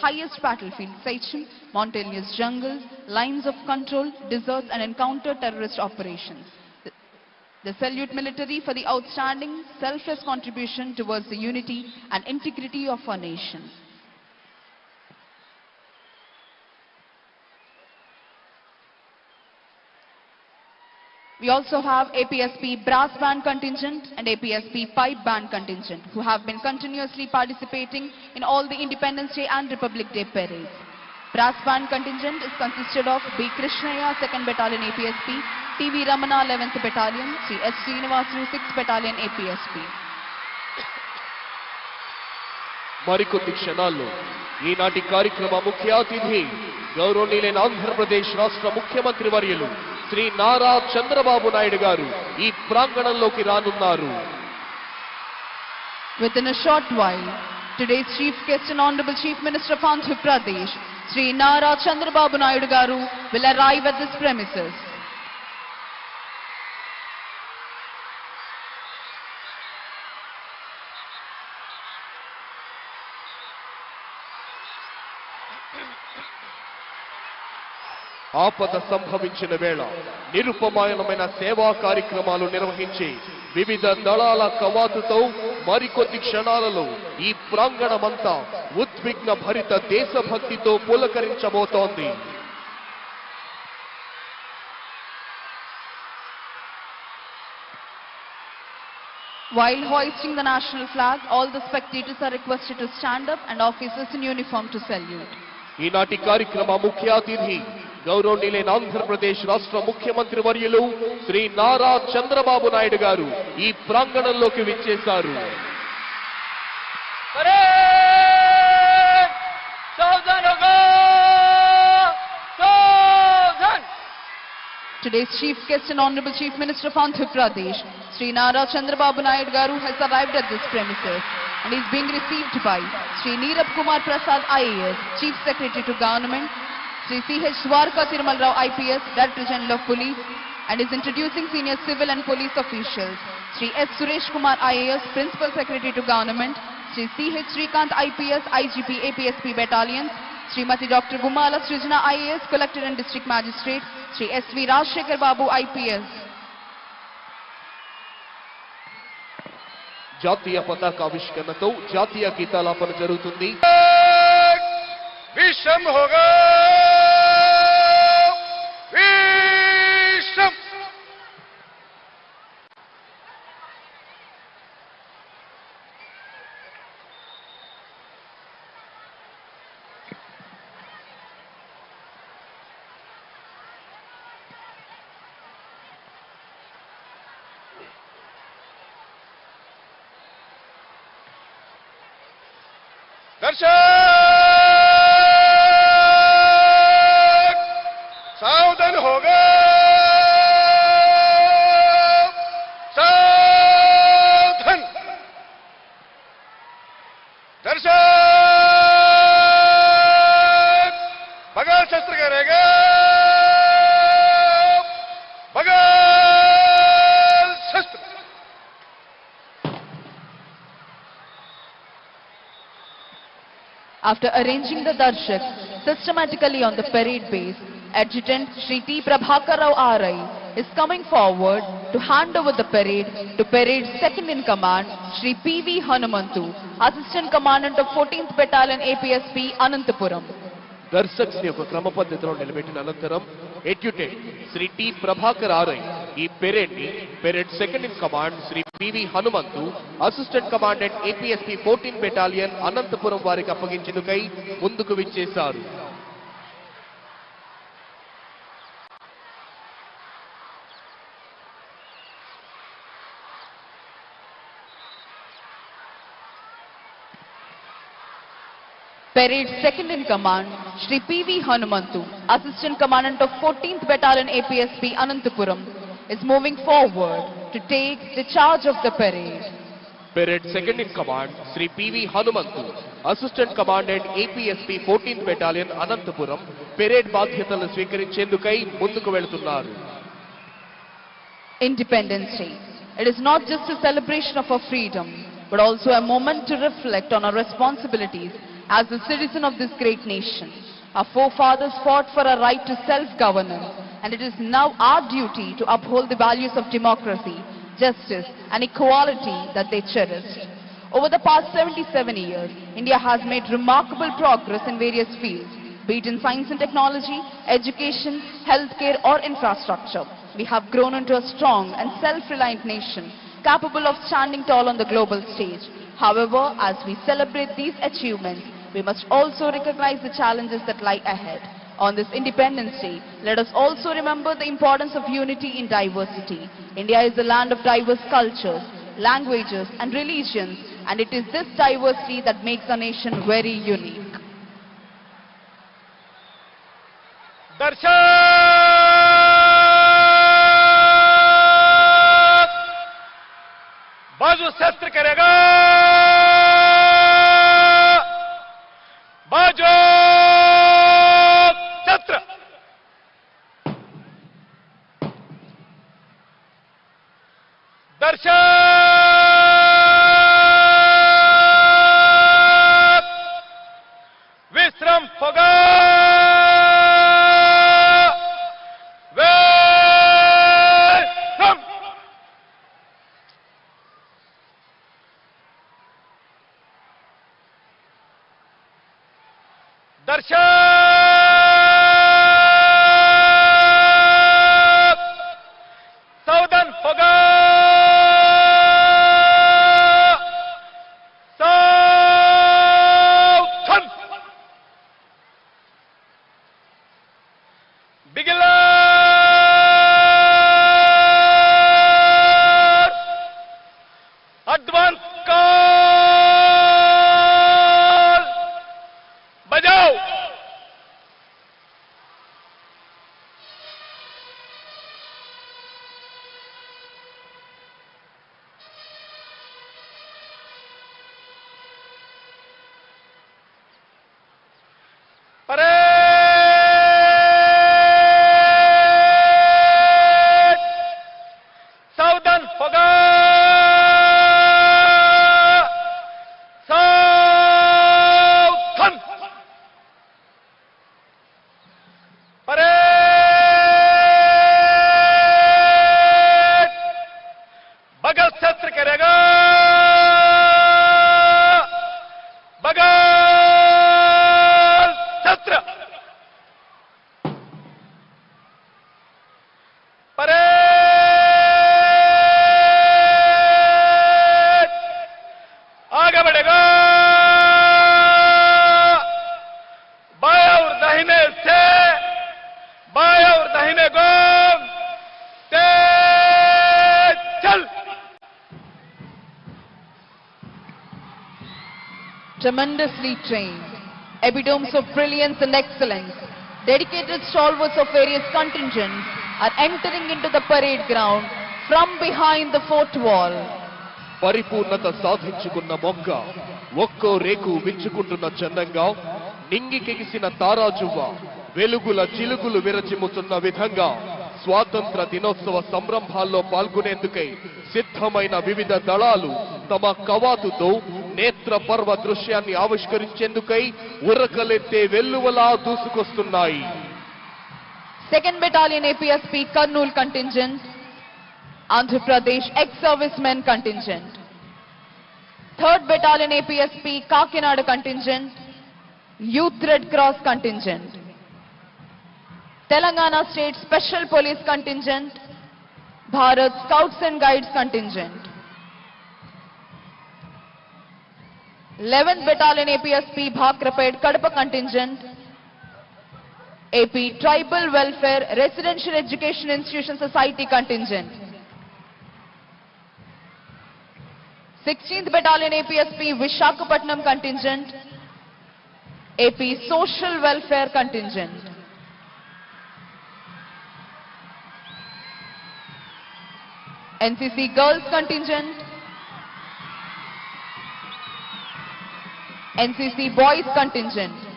highest battlefield, Sachin, mountainous jungles, lines of control, deserts, and encounter terrorist operations. The salute military for the outstanding, selfless contribution towards the unity and integrity of our nation. We also have APSP brass band contingent and APSP pipe band contingent who have been continuously participating in all the Independence Day and Republic Day parades. Brass band contingent is consisted of B. Krishnaya 2nd Battalion APSP, TV Ramana 11th Battalion, c S. Srinivasu 6th Battalion APSP. మరికొద్ది క్షణాల్లో ఈనాటి కార్యక్రమ ముఖ్య అతిథి గౌరవనీయులైన ఆంధ్రప్రదేశ్ రాష్ట్ర ముఖ్యమంత్రి వర్యులు శ్రీ నారా చంద్రబాబు నాయుడు గారు ఈ ప్రాంగణంలోకి రానున్నారు Within a short while, today's chief guest and Honorable Chief Minister of Andhra Pradesh, Sri Nara Chandrababu Naidu Garu, will arrive at this premises. ఆపద సంభవించిన వేళ నిరుపమాయనమైన సేవా కార్యక్రమాలు నిర్వహించి వివిధ దళాల కవాతుతో మరికొద్ది క్షణాలలో ఈ ప్రాంగణమంతా ఉద్విగ్న భరిత దేశభక్తితో పులకరించబోతోంది While hoisting the national flag, all the spectators are requested to stand up and officers in uniform to salute. ఈనాటి కార్యక్రమ ముఖ్య అతిథి గౌరవ నిలైన ఆంధ్రప్రదేశ్ రాష్ట్ర ముఖ్యమంత్రి వర్యులు శ్రీ నారా చంద్రబాబు నాయుడు గారు ఈ ప్రాంగణంలోకి విచ్చేశారు Today's chief guest and Honorable Chief Minister of Andhra Pradesh, Sri Nara Chandrababu Naidu Garu has arrived at this premises and is being received by Sri Neerab Kumar Prasad IAS, Chief Secretary to Government, Sri C.H. Dwarka Tirumalrao IPS, Director General of Police and is introducing senior civil and police officials. Sri S. Suresh Kumar IAS, Principal Secretary to Government, Sri C.H. Srikant IPS, IGP APSP Battalions, Srimati Dr. Gumala Srijana IAS, Collector and District Magistrate, Sri S.V. Rajshekhar Babu IPS. జాతీయ పతాకావిష్కరణతో జాతీయ గీతాలాపన జరుగుతుంది విషం హోగా ವರ್ಷ After arranging the darshak systematically on the parade base, Adjutant shri T. Prabhakar Rao RI is coming forward to hand over the parade to parade second in command Shri P.V. Hanumantu, Assistant Commandant of 14th Battalion APSP Anantapuram. దర్శక్స్ని ఒక క్రమ పద్ధతిలో నిలబెట్టిన అనంతరం adjutant Shri T Prabhakar RI ఈ పెరేడ్ని parade second in command Shri PV Hanumanthu assistant commandant APSP fourteen battalion Anantapur వారికి అప్పగించేందుకై ముందుకు విచ్చేశారు Parade second in command Sri P.V. Hanumantu, Assistant Commandant of 14th Battalion APSP Anantapuram, is moving forward to take the charge of the parade. Parade second in command Shri PV Hanumanthu assistant commandant APSP fourteen battalion Anantapur parade బాధ్యతలు స్వీకరించేందుకై ముందుకు వెళుతున్నారు Independence Day. It is not just a celebration of our freedom, but also a moment to reflect on our responsibilities as a citizen of this great nation. Our forefathers fought for a right to self-governance, and it is now our duty to uphold the values of democracy, justice, and equality that they cherished. Over the past 77 years, India has made remarkable progress in various fields, be it in science and technology, education, healthcare, or infrastructure. We have grown into a strong and self-reliant nation, capable of standing tall on the global stage. However, as we celebrate these achievements, we must also recognize the challenges that lie ahead On this Independence Day, let us also remember the importance of unity in diversity. India is a land of diverse cultures, languages, and religions, and it is this diversity that makes our nation very unique. दर्शक बाजू शस्त्र करेगा दर्शक विश्रम होगा विश्रम दर्शक Bigelow! Forgo! Tremendously trained, epitomes of brilliance and excellence, dedicated stalwarts of various contingents are entering into the parade ground from behind the fort wall. పరిపూర్ణత సాధించుకున్న మొక్క ఒక్కో రేకు విచ్చుకుంటున్న చందంగా నింగికెగిసిన తారాజువ్వ వెలుగుల చిలుగులు విరచిమ్ముతున్న విధంగా స్వాతంత్ర దినోత్సవ సంరంభాల్లో పాల్గొనేందుకై సిద్ధమైన వివిధ దళాలు తమ కవాతుతో నేత్ర పర్వ దృశ్యాన్ని ఆవిష్కరించేందుకై ఉరకలెత్తే వెల్లువలా దూసుకొస్తున్నాయి. Second battalion APSP Kurnool contingent Andhra Pradesh ex servicemen contingent third battalion APSP Kakinada contingent youth red cross contingent Telangana state special police contingent Bharat scouts and guides contingent 11th Battalion APSP Bhakraped Kadapa contingent, AP Tribal Welfare Residential Education Institution Society contingent. 16th Battalion APSP Vishakhapatnam contingent. AP Social Welfare contingent. NCC Girls contingent. NCC Boys contingent.